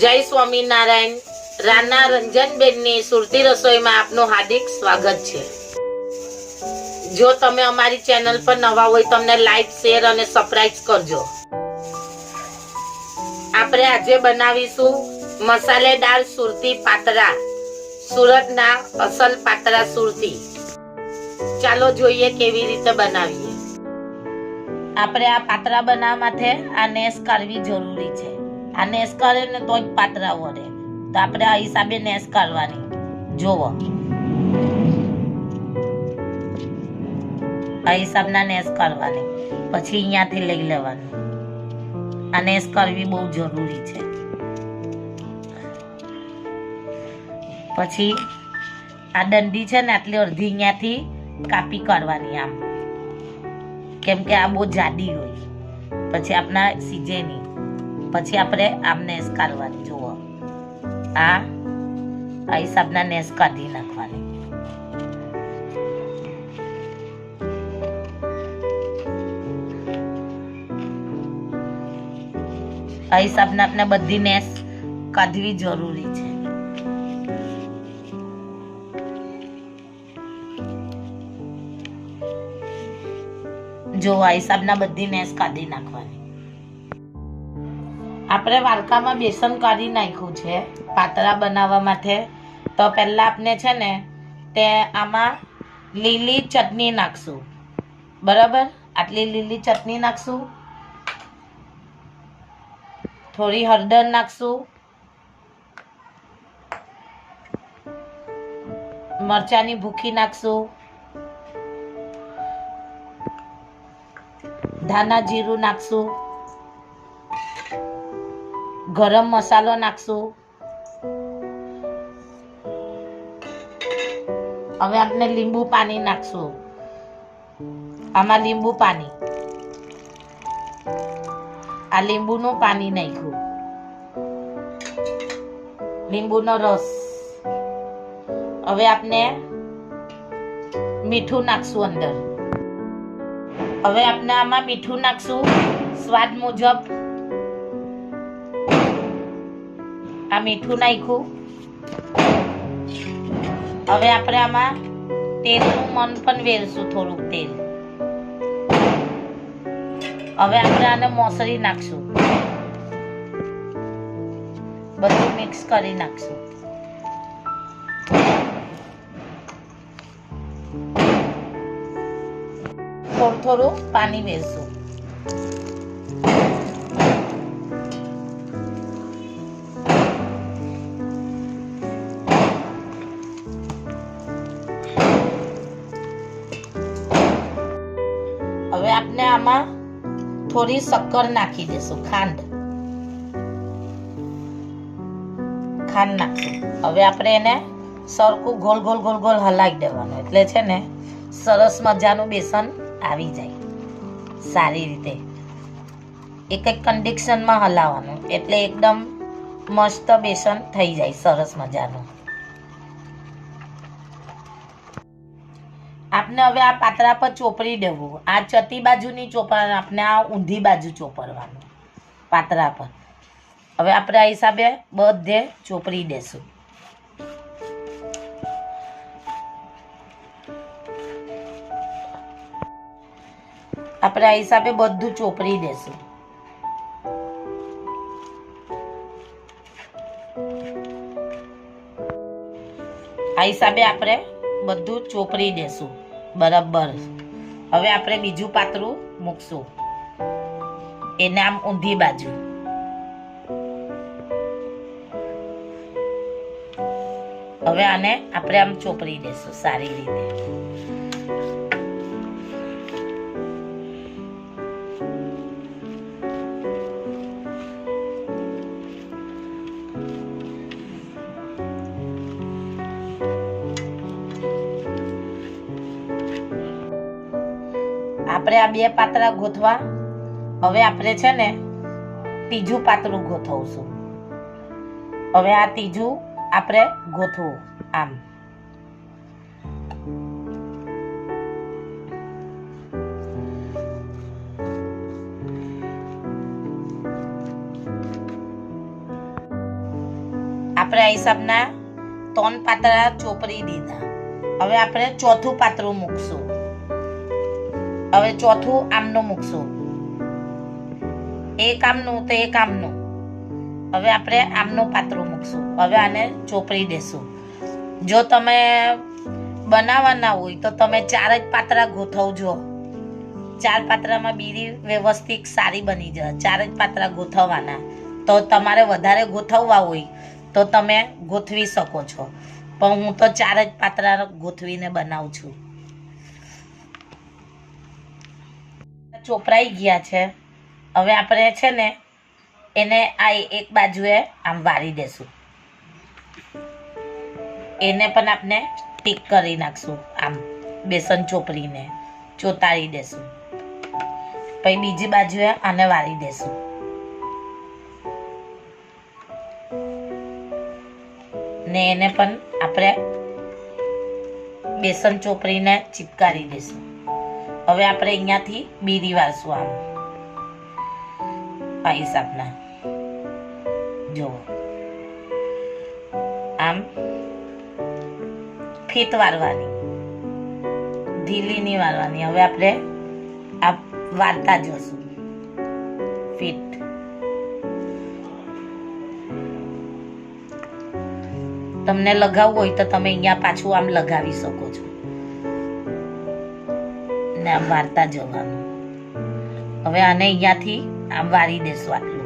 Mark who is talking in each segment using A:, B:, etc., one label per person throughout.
A: જય સ્વામિનારાયણ. રાના રંજનબેનની સુરતી રસોઈમાં આપનું હાર્દિક સ્વાગત છે. જો તમે અમારી ચેનલ પર નવા હોય તમને લાઈક, શેર અને સબસ્ક્રાઇબ કરજો. આપણે આજે બનાવીશું મસાલેદાર સુરતી પાતરા સુરતના અસલ પાતરા સુરતી. ચાલો જોઈએ કેવી રીતે બનાવીએ. આપણે આ પાતરા બનાવવા માટે આ નેસ કાઢવી જરૂરી છે. આ નેસ કરે ને તો પાતરા વળે તો આપણે આ હિસાબે નેસ કાઢવાની જોવો. આ હિસાબના નેસ કરવાની પછી અહીંયાથી લઈ લેવાનું. આ નેસ કરવી બહુ જરૂરી છે. પછી આ દંડી છે ને આટલી અડધી અહીંયાથી કાપી કરવાની આમ. કેમ કે આ બહુ જાડી હોય. પછી આપણા સીજે નહીં પછી આપણે આમ નેસ કાઢવાની, જુઓ. આ આ હિસાબના નેસ કાઢી નાખવાની. આ હિસાબના આપણે બધી નેસ કાઢવી જરૂરી છે. જો આ હિસાબના બધી નેસ કાઢી નાખવાની. આપણે વાલકામાં બેસન કાઢી નાખ્યું છે, પાતળા બનાવવા માટે. તો પહેલાં આપણે છે ને, તે આમાં લીલી ચટણી નાખશું. બરાબર? આટલી લીલી ચટણી નાખશું. થોડી હળદર નાખશું. મરચાની ભૂખી નાખશું. ધાના જીરું નાખશું. ગરમ મસાલો નાખશું. હવે આપણે લીંબુ પાણી નાખશું. આમાં લીંબુ પાણી. આ લીંબુનું પાણી નાખ્યું. લીંબુનો રસ. હવે આપણે મીઠું નાખશું અંદર. હવે આપણે આમાં મીઠું નાખશું. સ્વાદ મુજબ આ મીઠું નાખ્યું. હવે આપણે આમાં તેલનું મન પણ વેરશું થોડુંક તેલ. હવે આપણે આને મોસરી નાખશું. બધું મિક્સ કરી નાખશું. થોડું થોડું પાણી વેરશું થોડી શક્કર નાખી દેશું, ખાંડ. ખાંડ નાખશું. હવે આપણે એને સરખું ગોલ ગોલ ગોલ ગોલ હલાવી દેવાનું. એટલે છે ને, સરસ મજાનું બેસન આવી જાય. સારી રીતે. એક એક કન્ડિશનમાં હલાવવાનું. એટલે એકદમ મસ્ત બેસન થઈ જાય, સરસ મજાનું. આપણે હવે આ પાતળા પર ચોપડી દેવું. આ ચતી બાજુની ચોપડવાનું આપણે આ ઊંધી બાજુ ચોપડવાનું. પાતળા પર. હવે આપણે આ હિસાબે બધે ચોપડી દેશું. આપણે આ હિસાબે બધું ચોપડી દેશું. આ હિસાબે આપણે બધું ચોપડી દેશું. બરાબર. હવે આપણે બીજું પાતળું મૂકશું. એને આમ ઊંધી બાજુ. હવે આને આપણે આમ ચોપડી દેશું સારી રીતે. આપણે આ બે પાતળા ગોથવા હવે આપણે છે ને ત્રીજું પાતળું ગોઠવશું હવે આ ત્રીજું આપણે ગોથવું આમ. આપણે આ હિસાબના ત્રણ પાતળા ચોપડી દીધા. હવે આપણે ચોથું પાતળું મૂકશું. હવે ચોથું આમનું મૂકશું. એક આમનું તો એક આમનું. હવે આપણે આમનું પાતળું મૂકશું. હવે આને ચોપડી દેશું. જો તમે બનાવવાના હોય તો તમે ચાર જ પાત્રા ગોઠવજો. ચાર પાત્રામાં બીરી વ્યવસ્થિત સારી બની જાય. ચાર જ પાત્રા ગોઠવવાના. તો તમારે વધારે ગોઠવવા હોય તો તમે ગોઠવી શકો છો. પણ હું તો ચાર જ પાત્રા ગોઠવીને બનાવું છું. ચોપરાઈ ગયા છે. હવે આપણે છે ને એને આ એક બાજુએ આમ વારી દેશું. એને પણ આપણે ટીક કરી નાખશું. આમ બેસન ચોપડીને ચોતાડી દેશું. પછી બીજી બાજુએ આને વાળી દેશું. ને એને પણ આપણે બેસન ચોપડીને ચિપકારી દેશું. હવે આપણે અહીંયાથી બીરી વાળશું આમ આ હિસાબના. જુઓ. આમ ફીત વાળવાની ઢીલી નહીં વાળવાની હવે આપણે આ વાર્તા જોશું. ફીટ. તમને લગાવવું હોય તો તમે અહીંયા પાછું આમ લગાવી શકો છો. ને આમ વાર્તા જવાનું. હવે આને અહીંયાથી આમ વાળી દેશું આટલું.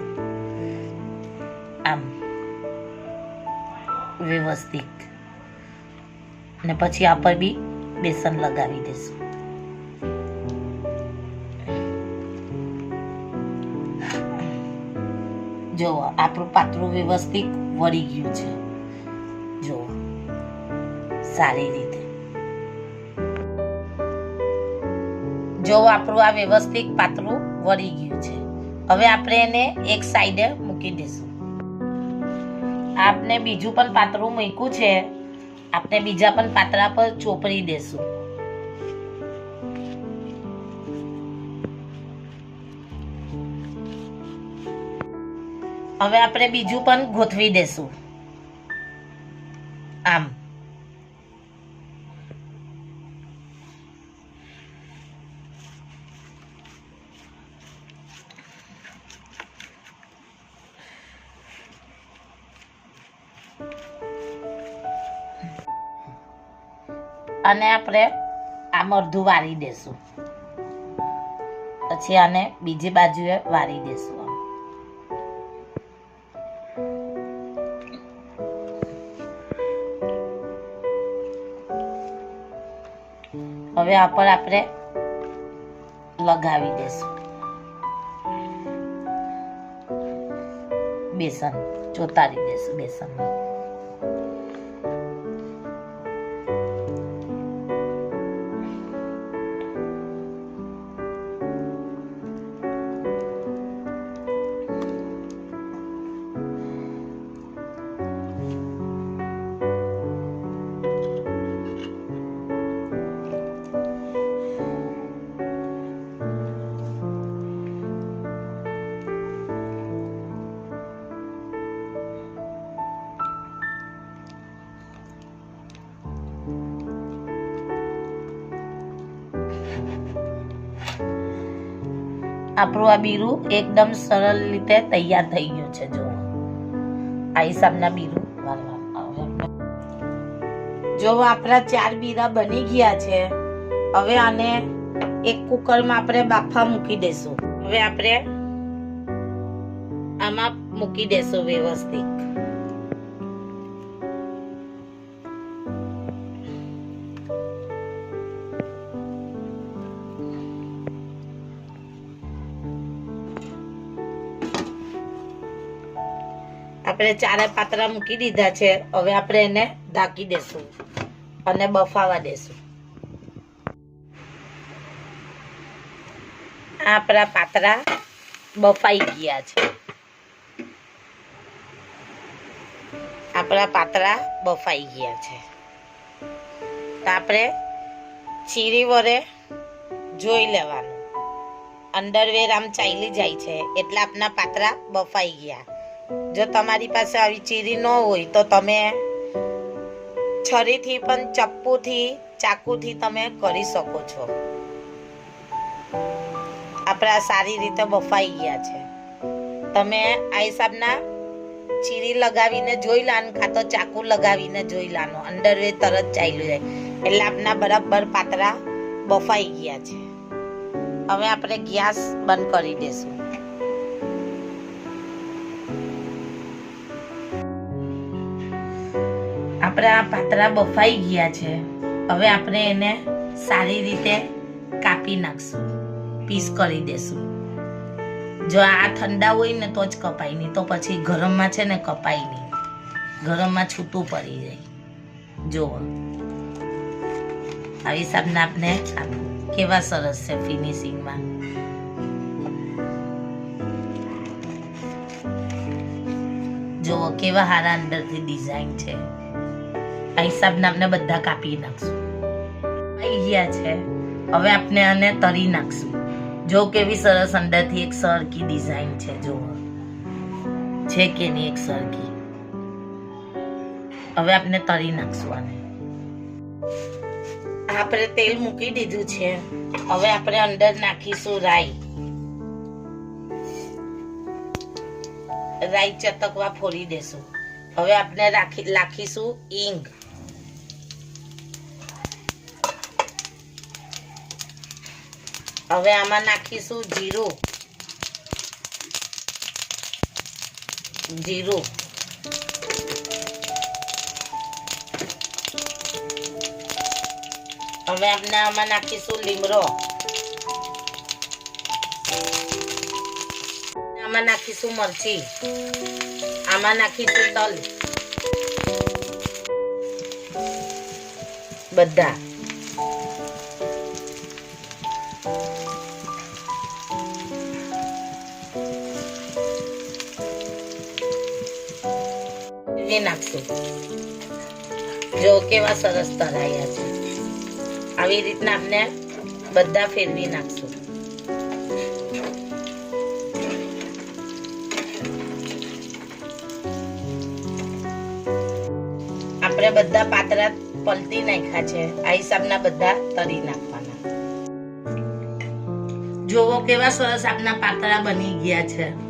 A: આમ વ્યવસ્થિત. ને પછી આ પર બી બેસન લગાવી દેશું. જો, આપણું પાતળું વ્યવસ્થિત વળી ગયું છે. જો, સારી રીતે. જો આપણું આ વ્યવસ્થિત પાતળું વળી ગયું છે. હવે આપણે એને એક સાઈડે મૂકી દઈશું. આપને બીજું પણ પાતળું મૂક્યું છે. આપણે બીજા પણ પાતળા પર ચોપડી દેશું. હવે આપણે બીજું પણ ગોઠવી દેશું. આમ. અને આપણે આ મરધું વાળી દેશું. પછી આને બીજી બાજુએ વાળી દેશું હવે આ પર આપણે લગાવી દેશું. બેસન ચોતારી દેશું બેસન આપણું આ બીરું એકદમ સરળ રીતે તૈયાર થઈ ગયું છે જો આ હિસાબના બીરું જો આપણા ચાર બીરા બની ગયા છે, હવે આને એક કુકરમાં આપણે બાફા મૂકી દેશું. હવે આપણે આમાં મૂકી દેશું વ્યવસ્થિત. આપણે ચારે પાતરા મૂકી દીધા છે. હવે આપણે એને ઢાંકી દેશું અને બફાવા દેશું. આપણા પાતરા બફાઈ ગયા છે. આપણા પાતરા બફાઈ ગયા છે. તો આપણે ચીરી વડે જોઈ લેવાનું. અંડરવેર આમ ચાલી જાય છે. એટલે આપણા પાતરા બફાઈ ગયા. જો તમારી પાસે આવી ચીરી ન હોય તો તમે છરીથી પણ ચપ્પુથી, ચાકુથી તમે કરી શકો છો. આપણા સારી રીતે બફાઈ ગયા છે. તમે આ હિસાબના ચીરી લગાવીને જોઈ લાન, કાં તો ચાકુ લગાવીને જોઈ લાનો. અંડરવે તરત ચાલ્યું જાય. એટલે આપના બરાબર પાતરા બફાઈ ગયા છે. હવે આપણે ગેસ બંધ કરી દેશું. આપણા પાતરા બફાઈ ગયા છે. હવે આપણે એને સારી રીતે કાપી નાખશું. પીસ કરી દેશું. જો આ ઠંડા હોય ને તો જ કપાય, નહીં તો પછી ગરમમાં છે ને કપાય નહીં. ગરમમાં છૂટું પડી જાય. જુઓ. આ હિસાબના આપણે આપું કેવા સરસ છે ફિનિશિંગમાં. જુઓ, કેવા હારા અંદરથી ડિઝાઇન છે. આ હિસાબના આપણે બધા કાપી નાખશું. આવી ગયા છે. હવે આપણે આને તરી નાખશું. જો કેવી સરસ અંદરથી એક સરખી ડિઝાઇન છે જો છે કે નહીં એક સરખી? હવે આપણે તરી નાખશું આને. આપણે તેલ મૂકી દીધું છે. હવે આપણે અંદર નાખીશું રાઈ. રાઈ ચતકવા ફોડી દેશું. હવે આપણે રાખી નાખીશું ઈંગ. હવે આમાં નાખીશું જીરું. જીરું. હવે આપણે આમાં નાખીશું લીમડો. આમાં નાખીશું મરચી. આમાં નાખીશું તલ. બધા. એ નાખશું. જો કેવા સરસ તરાયા છે. આવી રીતના આપણે બધા ફેરવી નાખશું. આપણે બધા પાતરા પલટી નાખ્યા છે. આ હિસાબના બધા તરી નાખવાના. જોવો કેવા સરસ આપના પાતરા બની ગયા છે.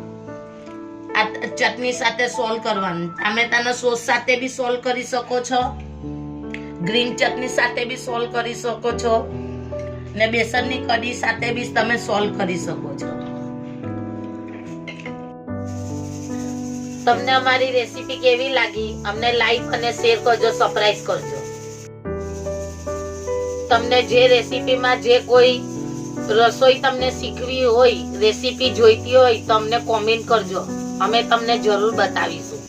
A: ચટણી સાથે સોલ્વ કરવાનું. ટામેટાના સોસ સાથે બી સોલ્વ કરી શકો છો. ગ્રીન ચટણી સાથે બી સોલ્વ કરી શકો છો. ને બેસનની કઢી સાથે બી તમે સોલ્વ કરી શકો છો. તમને અમારી રેસીપી કેવી લાગી? અમને લાઈક અને શેર કરજો સરપ્રાઈઝ કરજો. તમને જે રેસીપીમાં જે કોઈ રસોઈ તમને શીખવી હોય, રેસીપી જોઈતી હોય તો અમને કોમેન્ટ કરજો. અમે તમને જરૂર બતાવીશું.